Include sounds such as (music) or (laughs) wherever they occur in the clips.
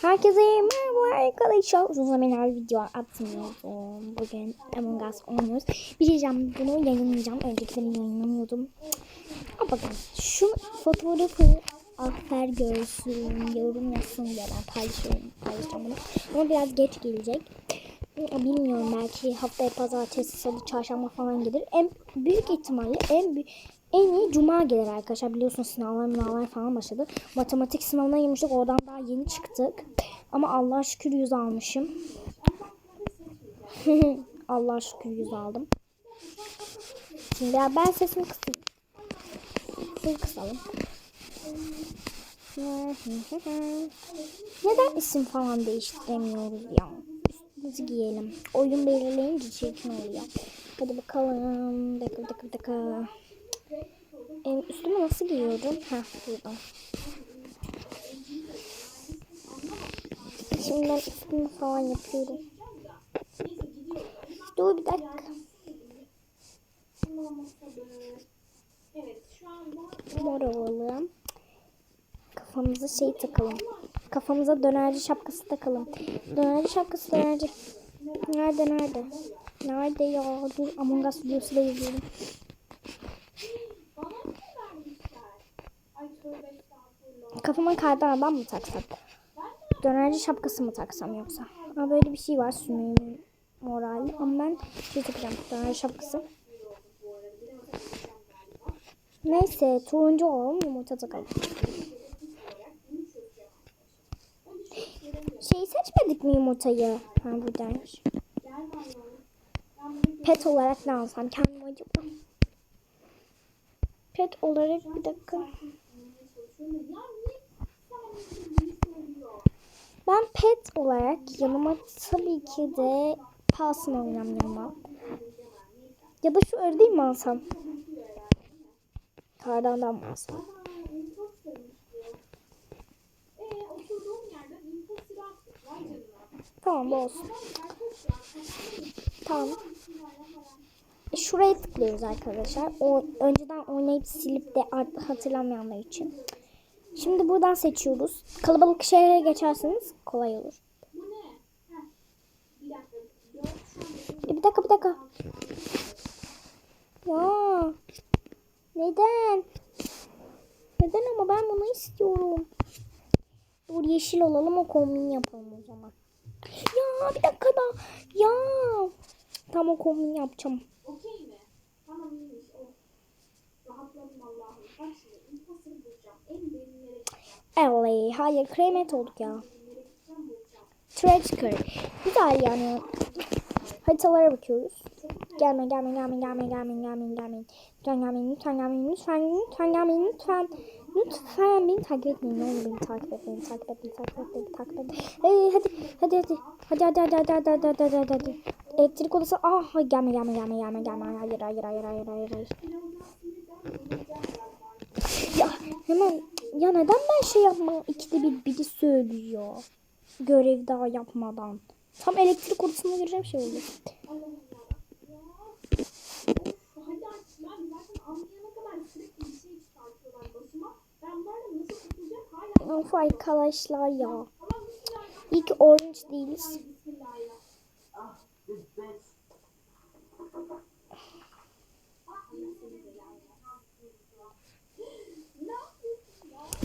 Herkese merhaba arkadaşlar. Uzun zamanlar video atmıyordum. Bugün Among Us oynuyoruz. Bir diyeceğim. Bunu yayınlayacağım. Öncekilerini yayınlamıyordum. Ama bakın şu fotoğrafı Afer görsün, yorum yazsın diye ben paylaşıyorum, paylaşacağım bunu. Ama biraz geç gelecek. Bilmiyorum belki haftaya pazartesi, salı, çarşamba falan gelir. En büyük ihtimalle en büyük en iyi cuma gelir arkadaşlar. Biliyorsunuz sınavlar sınavlar falan başladı. Matematik sınavına girmiştik. Oradan daha yeni çıktık. Ama Allah'a şükür yüz almışım. (laughs) Allah'a şükür yüz aldım. Şimdi ya ben sesimi kısayım. Sesimi kısalım. Neden isim falan değiştiremiyoruz ya? Üstümüzü giyelim. Oyun belirleyince çirkin oluyor. Hadi bakalım. Dakika dakika dakika. Ee, üstüme nasıl giyiyorum? Heh buradan. Şimdi ben üstümü falan yapıyorum. Dur bir dakika. Mor olalım. Kafamıza şey takalım. Kafamıza dönerci şapkası takalım. Dönerci şapkası dönerci. Nerede nerede? Nerede ya? Dur Among Us videosu da izleyelim. Kafama kardan adam mı taksam? Dönerci şapkası mı taksam yoksa? Ama böyle bir şey var sümüğüm moralli. Ama ben şey takacağım. Dönerci şapkası. Neyse turuncu olalım yumurta takalım. Şeyi seçmedik mi yumurtayı? Ha buradaymış. Pet olarak ne alsam kendim acaba? Pet olarak bir dakika. Ben pet olarak yanıma tabii ki de Palsın alacağım yanıma. Ya da şu ördeği mi alsam? Kardandan mı alsam? Tamam bu olsun. Tamam. E, Şuraya tıklıyoruz arkadaşlar. O önceden oynayıp silip de hatırlamayanlar için. Şimdi buradan seçiyoruz. Kalabalık şehre geçerseniz kolay olur. E, bir dakika bir dakika. Ya. Neden? Neden ama ben bunu istiyorum. Dur yeşil olalım o kombini yapalım o zaman. Ya bir dakika da. Ya. Tam o kombini yapacağım. Okey mi? Tamam iyiymiş. Rahatladım Allah'ım. Bak şimdi imposter bulacağım. En derinlere Eley. Hayır kremet olduk ya. Treacher. Güzel yani. Haritalara bakıyoruz. Gelme gelme gelme gelme gelme gelme gelme. Lütfen gelmeyin lütfen gelmeyin lütfen lütfen gelmeyin lütfen. Lütfen beni takip etmeyin. Ne olur beni takip etmeyin. Takip etmeyin. Takip etmeyin. Takip etmeyin. Hey, hadi hadi hadi. Hadi hadi hadi hadi hadi hadi hadi hadi hadi. Elektrik odası. Ah gelme gelme gelme gelme gelme. Hayır hayır hayır hayır hayır hayır. Ya hemen ya neden ben şey yapmam ikide bir biri söylüyor. Görev daha yapmadan. Tam elektrik odasına gireceğim şey oldu. Of arkadaşlar ya. İyi ki orange değiliz.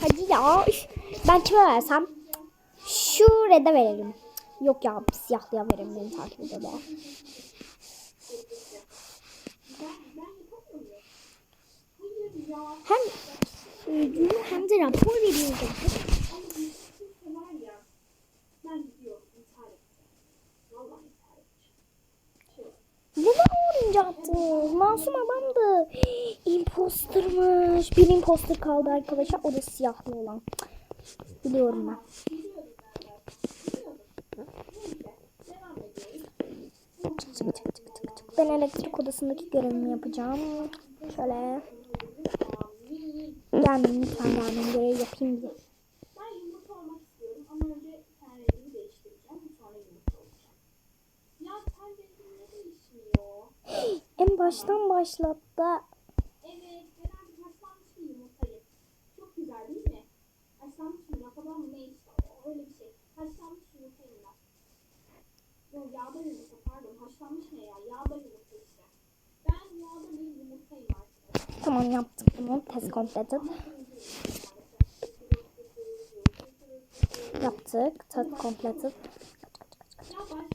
Hadi ya. Ben kime versem? Şu red'e verelim. Yok ya siyahlıya verelim beni takip ediyorlar. Hem ödülü hem de rapor veriyordu. Kimse var ya. Ben gidiyorum. intihar edeceğim. Vallahi intihar edeceğim. Neden orange attınız? Masum adamdı. (gasps) Impostermış. Bir imposter kaldı arkadaşlar. O da siyahlı olan. Biliyorum ben. Ben elektrik odasındaki görevimi yapacağım. Şöyle. Gelmeyin lütfen gelmeyin. Görev yapayım diye. En baştan başlat da. Evet. Çok güzel değil mi? Haşlanmış yumurta falan mı? Ne işte? Öyle bir şey. Haşlanmış yumurta yumurta. Yok yağda yumurta pardon. Haşlanmış ne ya? Yağda yumurta işte. Ben yağda bir yumurtayım artık. Tamam yaptım bunu. Test completed. Yaptık. Test completed. Ya başlayalım.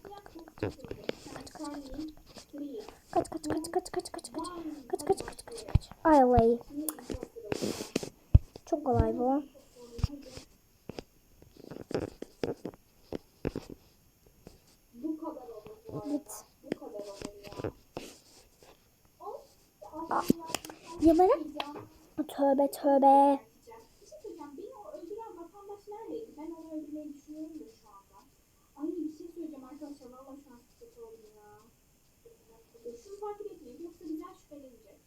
Kaç kaç kaç. Kaç kaç kaç kaç kaç kaç kaç. Kaç kaç kaç kaç kaç. Ay olay. Çok kolay bu. Git. Aa, tövbe tövbe. Ben onu öldürmeyi düşünüyorum da şu anda. Ay bir şey söyleyeceğim arkadaşlar. Valla şu an şunu takip etmeyin. Yoksa bizden şüphelenecek.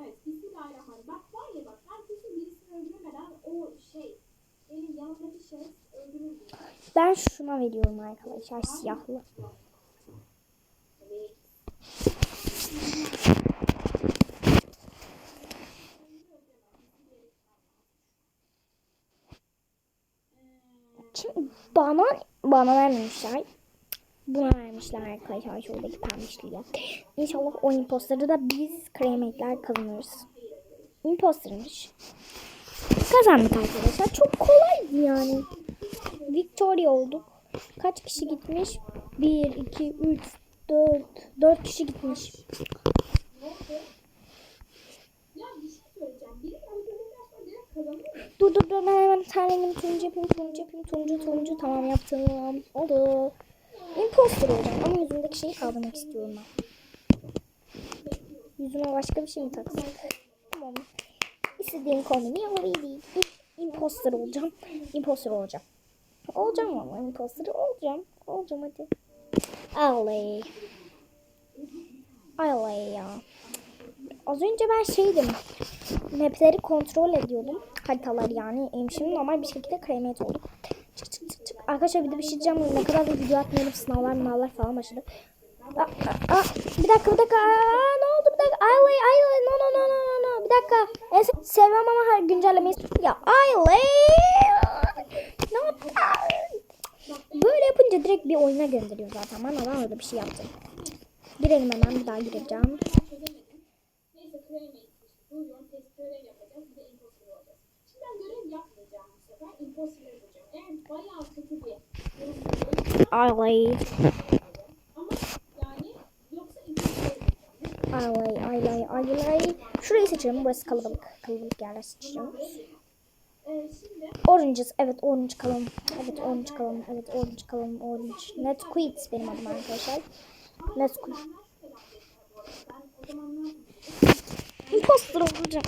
Evet. Bismillahirrahmanirrahim. Bak var ya bak. Ben kesin birisini öldürmeden o şey benim yanımdaki şahıs öldürürdü. Ben şuna veriyorum arkadaşlar siyahlı. Evet. Şimdi bana bana vermemişler. Buna vermişler arkadaşlar şuradaki pembişliğe. İnşallah o imposterı da biz kremekler kazanırız. Impostermış. Kazandık arkadaşlar. Çok kolaydı yani. Victoria olduk. Kaç kişi gitmiş? 1, 2, 3, 4. 4 kişi gitmiş. Dur dur dur ben hemen terledim. Turuncu yapayım, turuncu yapayım, turuncu, turuncu. Tamam yaptım. Oldu. Imposter olacağım ama yüzümdeki şeyi kaldırmak istiyorum ben. Yüzüme başka bir şey mi taksam? Tamam. İstediğim kombini yapabildim. Imposter olacağım. Imposter olacağım. Olacağım ama imposter olacağım. Olacağım hadi. Aley. Aley ya. Az önce ben şeydim. Mapleri kontrol ediyordum. Haritalar yani. Şimdi normal bir şekilde kremiyet olduk. Çık çık çık çık. Arkadaşlar bir de bir şey diyeceğim. Ne kadar da video atmayalım. Sınavlar sınavlar falan başladı. Aa, aa, bir dakika bir dakika. Aa, ne oldu bir dakika. Aylay Aylay no no no no no. Bir dakika. En sevmem ama her güncellemeyi. Ya Aylay. Ne yaptın? Böyle yapınca direkt bir oyuna gönderiyor zaten. Ben adam öyle bir şey yaptım. Girelim hemen bir daha gireceğim. Şimdi ben görev yapmayacağım bu sefer. Imposter Ağlayın. Ağlay, ağlay, ağlay. Şurayı seçelim. Burası kalabalık. Kalabalık yerler seçeceğim. Oranges. Evet orange kalalım. Evet orange kalalım. Evet orange kalalım. Orange. Nesquik benim adım arkadaşlar. Nesquik. Imposter olacak.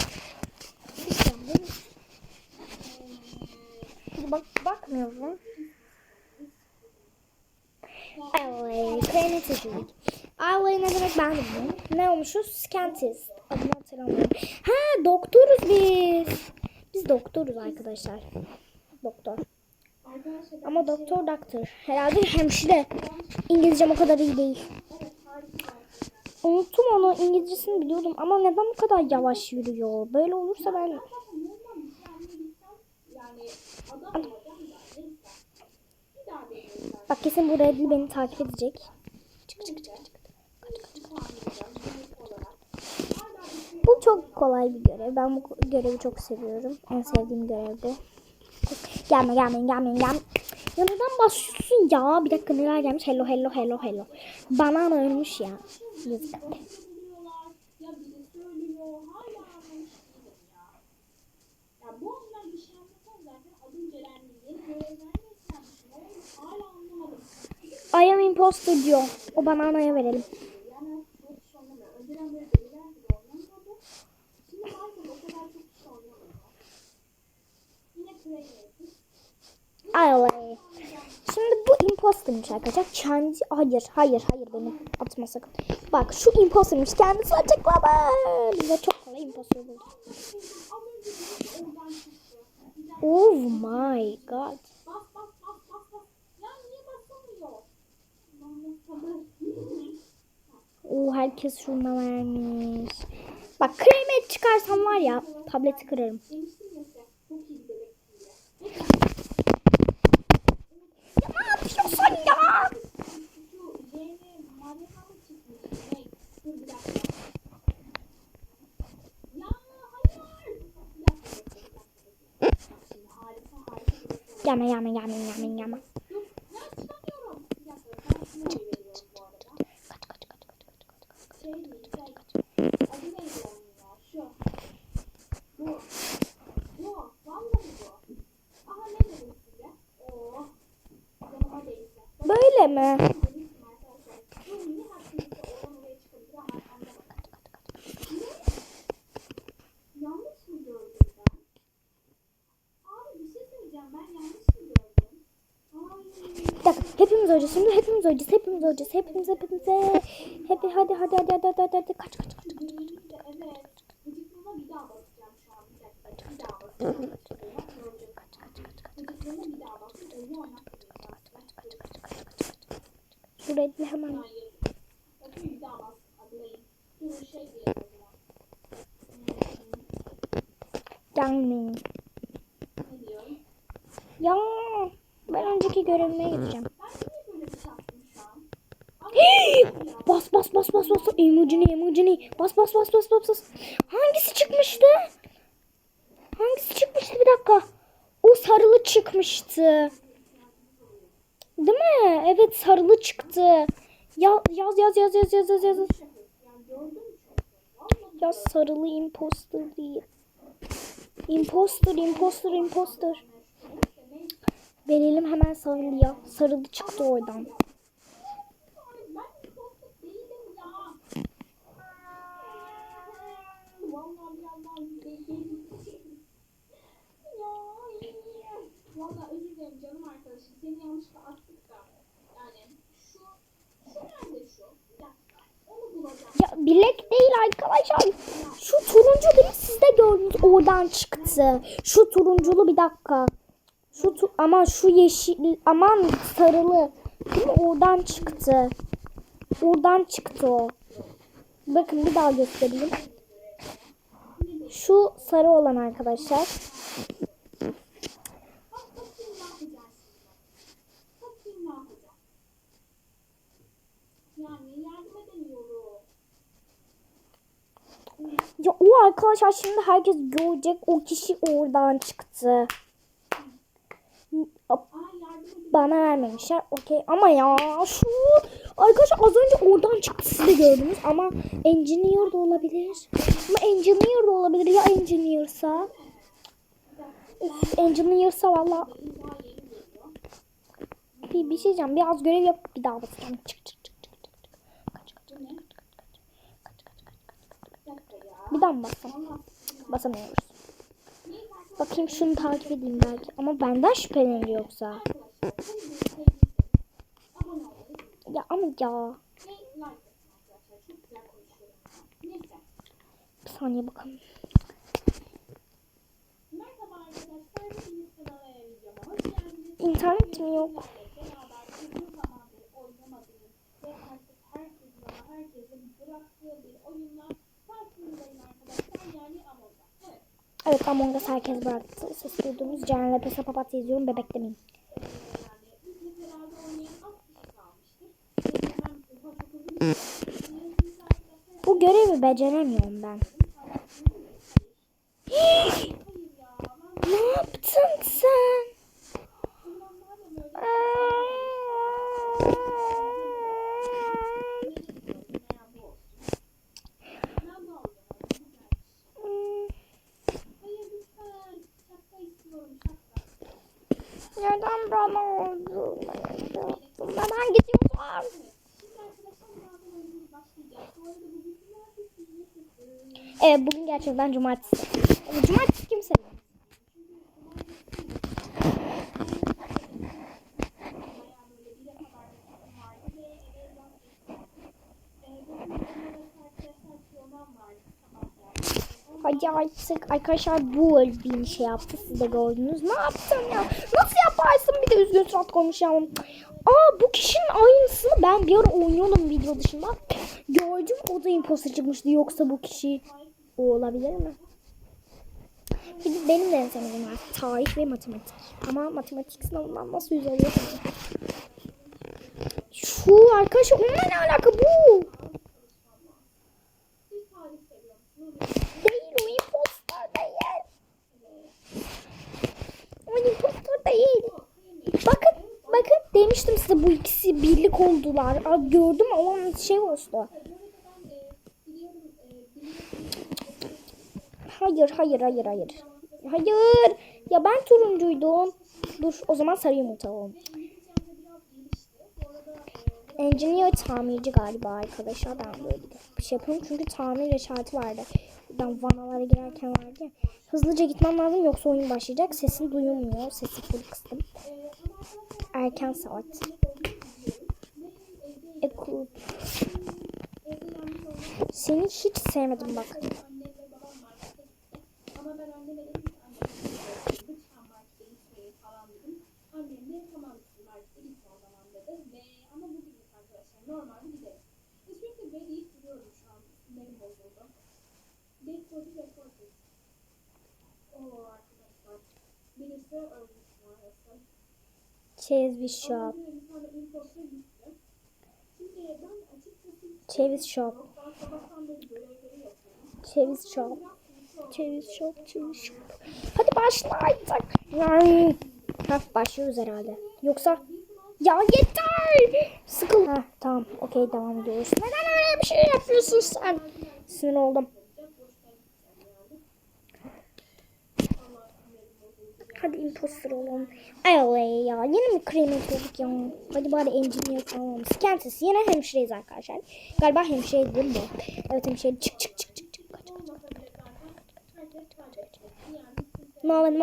Ay, kremi seçildik. Ay ne demek ben de bilmiyorum. Ne olmuşuz? Scantis. Adını hatırlamıyorum. Ha doktoruz biz. Biz doktoruz arkadaşlar. Doktor. Ama doktor doktor. Herhalde hemşire. İngilizcem o kadar iyi değil. Unuttum onu. İngilizcesini biliyordum ama neden bu kadar yavaş yürüyor? Böyle olursa ben zaten normal bir tane gitsem yani adam olacağım da neyse. Bir daha deneyim ben. Bak kesin bu Redli beni takip edecek. Çık çık çık çık. Bu çok kolay bir görev. Ben bu görevi çok seviyorum. En sevdiğim görev bu. Gelme gelmeyin gelmeyin gelme. Ya neden basıyorsun ya? Bir dakika neler gelmiş? Hello hello hello hello. Banana ölmüş ya. Yazık. I am imposter diyor. O bana anaya verelim. Ay. Şimdi bu impostermiş arkadaşlar. Kendi hayır hayır hayır beni atma sakın. Bak şu impostermiş kendisi açık baba. Çok kolay imposter buldu. Oh my god. Oo herkes şunda vermiş. Bak kremet çıkarsam var ya tableti kırarım. Ya ne yapıyorsun ya? Yama yama yama yama yama. Hepimiz öleceğiz şimdi. Hepimiz öleceğiz. Hepimiz öleceğiz. Hepimiz hepimize. Hep hadi hadi hadi hadi hadi hadi hadi kaç kaç kaç kaç kaç. Şuraya hemen. Gelmeyin. Ya ben önceki görevime gideceğim. (gasps) Bas bas bas bas bas. Emojini emojini. Bas bas bas bas bas bas. Hangisi çıkmıştı? Hangisi çıkmıştı bir dakika. O sarılı çıkmıştı. Değil mi? Evet sarılı çıktı. Ya, yaz yaz yaz yaz yaz yaz yaz. Yani gördün mü çok? Vallahi Ya sarılı imposter değil. Imposter imposter imposter. Verelim hemen sarılıya. Sarılı çıktı oradan. Ay, ben korkak değilim ya. Vallahi bir yandan değilim. Ya. Vallahi özür dilerim canım arkadaşım. Seni yanlışlıkla attık da. Yani şu, şu nerede şu? Bir dakika. Onu bulacağım. Ya bilek değil arkadaşlar. Şu turuncu değil mi? siz de gördünüz oradan çıktı. Şu turunculu bir dakika. Şu tu ama şu yeşil aman sarılı. Değil mi? Oradan çıktı. Oradan çıktı o. Bakın bir daha göstereyim. Şu sarı olan arkadaşlar. Bak bakayım ne yapacağız şimdi. Bakayım ne yapacağız. Yani yardım edemiyorum. Ya o arkadaşlar şimdi herkes görecek. O kişi oradan çıktı. Bana vermemişler. Okey ama ya şu arkadaşlar az önce oradan çıktı siz de gördünüz ama engineer de olabilir. Ama engineer de olabilir ya engineer'sa. Engineer'sa valla bir, bir şey diyeceğim. Biraz görev yapıp bir daha basacağım. Çık çık. Bir daha mı bassam? Basamıyoruz. Bakayım şunu takip edeyim belki. Ama benden şüphelenir yoksa. Ya ama ya. Bir saniye bakalım. İnternet mi yok? herkesin bıraktığı Evet Among Us herkes bıraktı. Ses duyduğumuz Ceren Lepes'e papatya izliyorum. Bebek demeyin. Bu görevi beceremiyorum ben. (gasps) ne yaptın sen? Aa. Olarak arkadaşlar piyonam vardı sabah yani. Hadi artık arkadaşlar bu bir şey yaptı. Siz de gördünüz. Ne yaptın ya? Nasıl yaparsın? Bir de üzgün surat konuşalım. Aa bu kişinin aynısını ben bir ara oynuyordum video dışında. Gördüm o da imposter çıkmıştı. Yoksa bu kişi o olabilir mi? Şimdi benim de en sevdiğim var. Tarih ve matematik. Ama matematik sınavından nasıl yüz alıyorsun? Şu arkadaşlar onunla ne alaka bu? Değil o imposter değil. O imposter değil. demiştim size bu ikisi birlik oldular. Gördüm ama şey oldu. Hayır hayır hayır hayır. Hayır. Ya ben turuncuydum. Dur o zaman sarı yumurta olalım. Engineer tamirci galiba arkadaşlar. Ben böyle bir şey yapıyorum. Çünkü tamir işareti vardı. Ben vanalara girerken vardı ya. Hızlıca gitmem lazım yoksa oyun başlayacak. Sesin duyulmuyor. Sesi full kıstım. Erken saat. Ekul. Seni hiç sevmedim bak. Ama ben anneme dedim ki anne lütfen markete gitmeyin falan dedim. Annem de tamam dedim markete gitme o zaman dedi. Ve ama bugünlük arkadaşlar normalde gideriz. Ve sürekli ben iyi duruyorum şu an. Benim bozuldu. Dekodu ve kodu. Oo arkadaşlar. Birisi ölmüş maalesef. Cheese shop. Ama bir tane imposter gitti. Şimdi Cheese shop. görevleri yapıyorum. Cheese shop. Cheese shop. Cheese shop. Hadi başla artık. Yani. Ha başlıyoruz herhalde. Yoksa ya yeter. Sıkıl. Ha tamam. Okey devam ediyoruz. Neden öyle bir şey yapıyorsun sen? Sinir oldum. Hadi imposter olalım. Ay oley ya. Yine mi krem yapıyorduk ya? Hadi bari engineer falan. Kendisi yine hemşireyiz arkadaşlar. Galiba hemşire değil mi? Evet hemşire. Çık çık çık çık. çık. Kaç, kaç, kaç, kaç, kaç, kaç, kaç, kaç. No one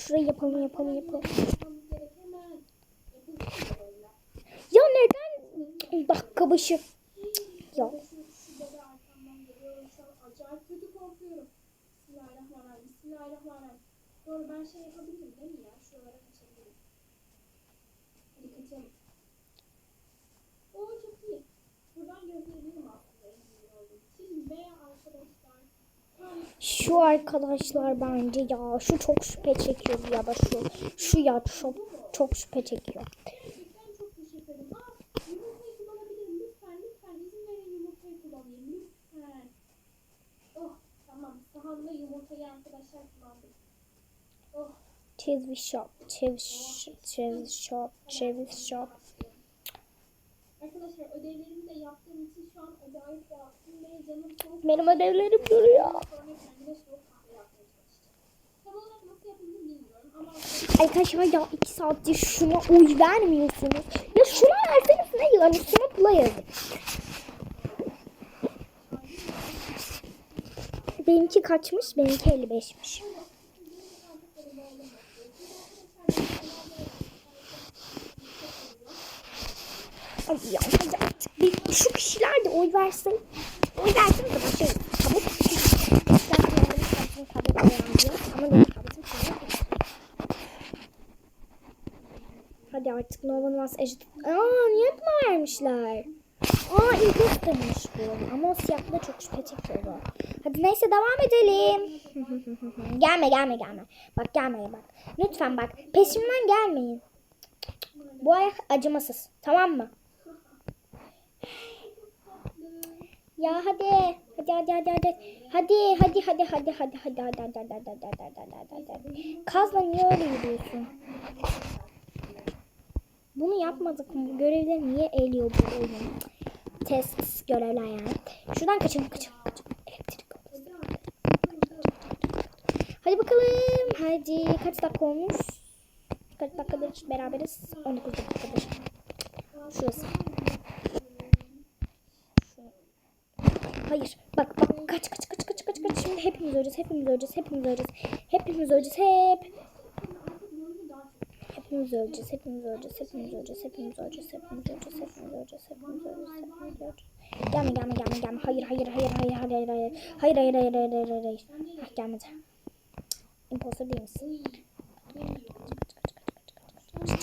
Şurayı yapalım yapalım yapalım. Ya neden dakika başı? Ya. Doğru ben şey yapabilirim değil mi ya? Şuralara kaçabilirim. Hadi kaçalım. Oo çok iyi. Buradan gözleyebilirim aslında. Şimdi veya arkadaşlar. Şu arkadaşlar bence ya şu çok şüphe çekiyor ya da şu şu ya çok çok şüphe çekiyor. Çeviz shop, çeviz shop, çeviz shop, çeviz shop arkadaşlar ödevlerimi de yaptığım için şu an acayip rahatım ve canım soğuk. Benim ödevlerim duruyor. Ama Arkadaşlar ya iki saattir şuna oy vermiyorsunuz. Ya şuna verseniz ne yani şuna pula yazın. Benimki kaçmış? Benimki 55'miş. Ay ya hadi artık bir şu kişiler de oy versin. Oy versin de başlayalım. Kartımı kabuk Hadi artık no one was agitated. Aa niye buna vermişler? Aa impostermış bu. Ama o siyahlı çok şüphe çekiyordu. Hadi neyse devam edelim. (laughs) gelme gelme gelme. Bak gelme bak. Lütfen bak. Peşimden gelmeyin. Bu ayak acımasız. Tamam mı? Ya hadi. Hadi hadi hadi hadi. Hadi hadi hadi hadi hadi hadi hadi hadi hadi hadi hadi hadi hadi hadi. Kazla niye öyle yürüyorsun? Bunu yapmadık mı? Görevleri niye eliyor bu oyun? Test görevler yani. Şuradan kaçın kaçın kaçın. Elektrik. Hadi bakalım. Hadi kaç dakika olmuş? Kaç dakikadır beraberiz? 19 dakikadır. Şurası. Şu. Hayır. Bak bak kaç kaç kaç kaç kaç kaç. Şimdi hepimiz öleceğiz. Hepimiz öleceğiz. Hepimiz öleceğiz. Hepimiz öleceğiz. Hep. Hepimiz öleceğiz, hepimiz öleceğiz, hepimiz öleceğiz, hepimiz öleceğiz, hepimiz öleceğiz, hepimiz öleceğiz, hepimiz öleceğiz, hepimiz öleceğiz. Gelme, gelme, gelme, gelme. Hayır, hayır, hayır, hayır, hayır, hayır, hayır. Hayır, hayır, hayır, hayır, hayır, hayır, hayır. Hah, gelmedi. Imposter değil misin?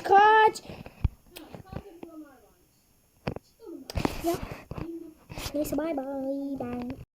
Kaç. Ya. Neyse, bay bay. Ben